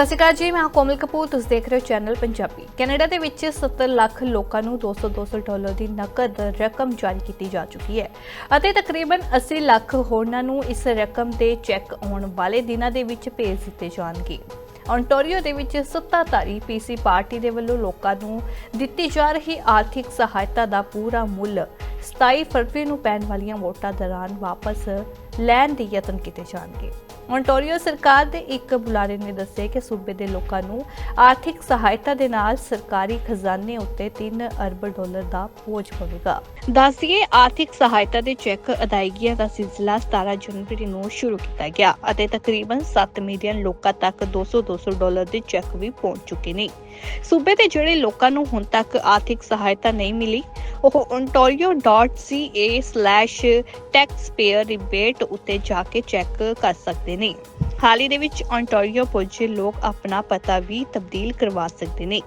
ਸਤਿ ਸ਼੍ਰੀ ਅਕਾਲ ਜੀ, ਮੈਂ ਕੋਮਲ ਕਪੂਰ, ਤੁਸੀਂ ਦੇਖ ਰਹੇ ਹੋ ਚੈਨਲ ਪੰਜਾਬੀ। ਕੈਨੇਡਾ ਦੇ ਵਿੱਚ 70 ਲੱਖ ਲੋਕਾਂ ਨੂੰ 200-200 ਡਾਲਰ ਦੀ ਨਕਦ ਰਕਮ ਜਾਰੀ ਕੀਤੀ ਜਾ ਚੁੱਕੀ ਹੈ ਅਤੇ ਤਕਰੀਬਨ 80 ਲੱਖ ਹੋਰਨਾਂ ਨੂੰ ਇਸ ਰਕਮ ਦੇ ਚੈੱਕ ਆਉਣ ਵਾਲੇ ਦਿਨਾਂ ਦੇ ਵਿੱਚ ਭੇਜ ਦਿੱਤੇ ਜਾਣਗੇ। ontario ਦੇ ਵਿੱਚ ਸੱਤਾਧਾਰੀ ਪੀਸੀ ਪਾਰਟੀ ਦੇ ਵੱਲੋਂ ਲੋਕਾਂ ਨੂੰ ਦਿੱਤੀ ਜਾ ਰਹੀ ਆਰਥਿਕ ਸਹਾਇਤਾ ਦਾ ਪੂਰਾ ਮੁੱਲ 27 ਫਰਵਰੀ ਨੂੰ ਪੈਣ ਵਾਲੀਆਂ ਵੋਟਾਂ ਦੌਰਾਨ ਵਾਪਸ ਲੈਣ ਦੇ ਯਤਨ ਕੀਤੇ ਜਾਣਗੇ। Ontario ਸਰਕਾਰ ਦੇ ਇੱਕ ਬੁਲਾਰੇ ਨੇ ਦੱਸਿਆ ਕਿ ਸੂਬੇ ਦੇ ਲੋਕਾਂ ਨੂੰ ਆਰਥਿਕ ਸਹਾਇਤਾ ਦੇ ਨਾਲ ਸਰਕਾਰੀ ਖਜ਼ਾਨੇ ਉੱਤੇ 3 ਅਰਬ ਡਾਲਰ ਦਾ ਬੋਝ ਪਵੇਗਾ। ਦੱਸਿਏ ਆਰਥਿਕ ਸਹਾਇਤਾ ਦੇ ਚੈੱਕ ਅਦਾਇਗੀਆਂ ਦਾ ਸਿਲਸਿਲਾ 17 ਜਨਵਰੀ ਨੂੰ ਸ਼ੁਰੂ ਕੀਤਾ ਗਿਆ ਅਤੇ ਤਕਰੀਬਨ 7 ਮਿਲੀਅਨ ਲੋਕਾਂ ਤੱਕ 200-200 ਡਾਲਰ ਦੇ ਚੈੱਕ ਵੀ ਪਹੁੰਚ ਚੁੱਕੇ ਨੇ। ਸੂਬੇ ਦੇ ਜਿਹੜੇ ਲੋਕਾਂ ਨੂੰ ਹੁਣ ਤੱਕ ਆਰਥਿਕ ਸਹਾਇਤਾ ਨਹੀਂ ਮਿਲੀ ਉਹ ontario.ca/taxpayer rebate ਉੱਤੇ ਜਾ ਕੇ ਚੈੱਕ ਕਰ ਸਕਦੇ ਨੇ। ਹਾਲ ਹੀ ਦੇ ਵਿੱਚ ontario ਪਹੁੰਚੇ ਲੋਕ ਆਪਣਾ ਪਤਾ ਵੀ ਤਬਦੀਲ ਕਰਵਾ ਸਕਦੇ ਨੇ।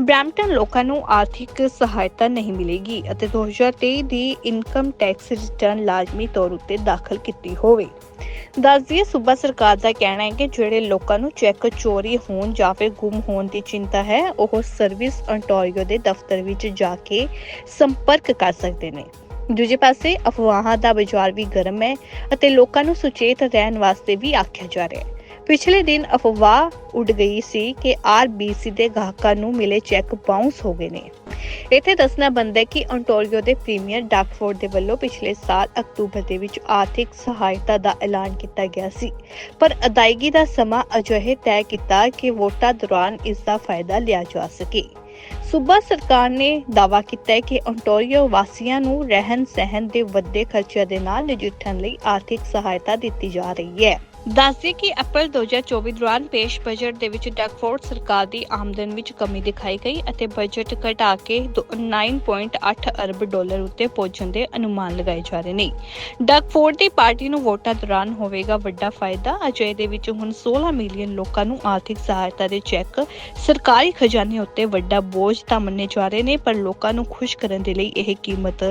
ਬ੍ਰੈਂਪਟਨ ਲੋਕਾਂ ਨੂੰ ਆਰਥਿਕ ਸਹਾਇਤਾ ਨਹੀਂ ਮਿਲੇਗੀ ਅਤੇ 2023 ਦੀ ਇਨਕਮ ਟੈਕਸ ਰਿਟਰਨ ਲਾਜ਼ਮੀ ਤੌਰ ਉੱਤੇ ਦਾਖਲ ਕੀਤੀ ਹੋਵੇ। ਦੱਸਦੀਏ, ਸੂਬਾ ਸਰਕਾਰ ਦਾ ਕਹਿਣਾ ਹੈ ਕਿ ਜਿਹੜੇ ਲੋਕਾਂ ਨੂੰ ਚੈੱਕ ਚੋਰੀ ਹੋਣ ਜਾਂ ਫਿਰ ਗੁੰਮ ਹੋਣ ਦੀ ਚਿੰਤਾ ਹੈ, ਉਹ ਸਰਵਿਸ ontario ਦੇ ਦਫ਼ਤਰ ਵਿੱਚ ਜਾ ਕੇ ਸੰਪਰਕ ਕਰ ਸਕਦੇ ਨੇ। ਦੂਜੇ ਪਾਸੇ, ਅਫਵਾਹਾਂ ਦਾ ਬਾਜ਼ਾਰ ਵੀ ਗਰਮ ਹੈ ਅਤੇ ਲੋਕਾਂ ਨੂੰ ਸੁਚੇਤ ਰਹਿਣ ਵਾਸਤੇ ਵੀ ਆਖਿਆ ਜਾ ਰਿਹਾ ਹੈ। ਪਿਛਲੇ ਦਿਨ ਅਫਵਾਹ ਉੱਡ ਗਈ ਸੀ ਕਿ ਆਰਬੀਸੀ ਦੇ ਗਾਹਕਾਂ ਨੂੰ ਮਿਲੇ ਚੈੱਕ ਬਾਉਂਸ ਹੋ ਗਏ ਨੇ। ਇੱਥੇ ਦੱਸਣਾ ਬੰਦ ਹੈ ਕਿ ontario ਦੇ ਪ੍ਰੀਮੀਅਰ ਡਾਕਫੋਰਡ ਦੇ ਵੱਲੋਂ ਪਿਛਲੇ ਸਾਲ ਅਕਤੂਬਰ ਦੇ ਵਿੱਚ ਆਰਥਿਕ ਸਹਾਇਤਾ ਦਾ ਐਲਾਨ ਕੀਤਾ ਗਿਆ ਸੀ। ਪਰ ਅਦਾਇਗੀ ਦਾ ਸਮਾਂ ਅਜਿਹੇ ਤੈਅ ਕੀਤਾ ਕਿ ਵੋਟਾਂ ਦੌਰਾਨ ਇਸ ਦਾ ਫਾਇਦਾ ਲਿਆ ਜਾ ਸਕੇ। ਸੂਬਾ ਸਰਕਾਰ ਨੇ ਦਾਅਵਾ ਕੀਤਾ ਹੈ ਕਿ ontario ਵਾਸੀਆਂ ਨੂੰ ਰਹਿਣ ਸਹਿਣ ਦੇ ਵੱਡੇ ਖਰਚਿਆਂ ਦੇ ਨਾਲ ਨਜਿੱਠਣ ਲਈ ਆਰਥਿਕ ਸਹਾਇਤਾ ਦਿੱਤੀ ਜਾ ਰਹੀ ਹੈ। ਦੱਸਦੇ ਕਿ ਅਪ੍ਰੈਲ 2024 ਦੌਰਾਨ ਪੇਸ਼ ਬਜਟ ਦੇ ਵਿੱਚ ਡੈਕਫੋਰਡ ਸਰਕਾਰ ਦੀ ਆਮਦਨ ਵਿੱਚ ਕਮੀ ਦਿਖਾਈ ਗਈ ਅਤੇ ਬਜਟ ਘਟਾ ਕੇ 9.8 ਅਰਬ ਡਾਲਰ ਉੱਤੇ ਪਹੁੰਚਣ ਦੇ ਅਨੁਮਾਨ ਲਗਾਏ ਜਾ ਰਹੇ ਨੇ। ਡੈਕਫੋਰਡ ਦੀ ਪਾਰਟੀ ਨੂੰ ਵੋਟਾਂ ਦੌਰਾਨ ਹੋਵੇਗਾ ਵੱਡਾ ਫਾਇਦਾ। ਅਜੇ ਦੇ ਵਿੱਚ ਹੁਣ 16 ਮਿਲੀਅਨ ਲੋਕਾਂ ਨੂੰ ਆਰਥਿਕ ਸਹਾਇਤਾ ਦੇ ਚੈੱਕ ਸਰਕਾਰੀ ਖਜ਼ਾਨੇ ਉੱਤੇ ਵੱਡਾ ਬੋਝ ਤਾਂ ਮੰਨੇ ਜਾ ਰਹੇ ਨੇ, ਪਰ ਲੋਕਾਂ ਨੂੰ ਖੁਸ਼ ਕਰਨ ਦੇ ਲਈ ਇਹ ਕੀਮਤ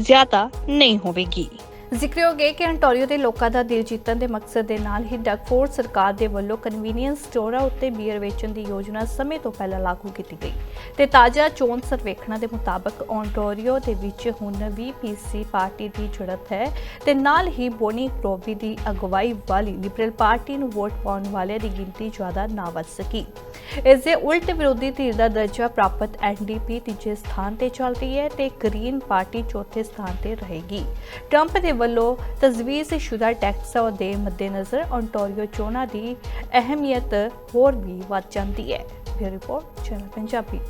ਜ਼ਿਆਦਾ ਨਹੀਂ ਹੋਵੇਗੀ। ਜ਼ਿਕਰਯੋਗ ਹੈ ਕਿ ਅੰਟੋਰੀਓ ਦੇ ਲੋਕਾਂ ਦਾ ਦਿਲ ਜਿੱਤਣ ਦੇ ਮਕਸਦ ਦੇ ਨਾਲ ਹੀ ਡਗਫੋਰਡ ਸਰਕਾਰ ਦੇ ਵੱਲੋਂ ਕਨਵੀਨੀਅੰਸ ਸਟੋਰਾਂ ਉੱਤੇ ਬੀਅਰ ਵੇਚਣ ਦੀ ਯੋਜਨਾ ਸਮੇਂ ਤੋਂ ਪਹਿਲਾਂ ਲਾਗੂ ਕੀਤੀ ਗਈ ਤੇ ਤਾਜ਼ਾ ਚੋਣ ਸਰਵੇਖਣਾਂ ਦੇ ਮੁਤਾਬਕ ontario ਦੇ ਵਿੱਚ ਹੁਣ ਵੀ ਪਾਰਟੀ ਦੀ ਜੁੜਤ ਹੈ ਤੇ ਨਾਲ ਹੀ ਬੋਨੀ ਗਰੋਵੀ ਦੀ ਅਗਵਾਈ ਵਾਲੀ ਲਿਬਰਲ ਪਾਰਟੀ ਨੂੰ ਵੋਟ ਪਾਉਣ ਵਾਲਿਆਂ ਦੀ ਗਿਣਤੀ ਜ਼ਿਆਦਾ ਨਾ ਵੱਧ ਸਕੀ। ਇਸ ਦੇ ਉਲਟ ਵਿਰੋਧੀ ਧਿਰ ਦਾ ਦਰਜਾ ਪ੍ਰਾਪਤ ਐਨਡੀਪੀ ਤੀਜੇ ਸਥਾਨ ਤੇ ਚੱਲਦੀ ਹੈ ਤੇ ਗ੍ਰੀਨ ਪਾਰਟੀ ਚੌਥੇ ਸਥਾਨ ਤੇ ਰਹੇਗੀ। ਟਰੰਪ ਦੇ ਵੱਲੋਂ ਤਜਵੀਜ਼ ਸ਼ੁਦਾ ਟੈਕਸਾਂ ਦੇ ਮੱਦੇਨਜ਼ਰ ontario ਚੋਣਾਂ ਦੀ ਅਹਿਮੀਅਤ ਹੋਰ ਵੀ ਵੱਧ ਜਾਂਦੀ ਹੈ। Bureau report, channel Punjabi.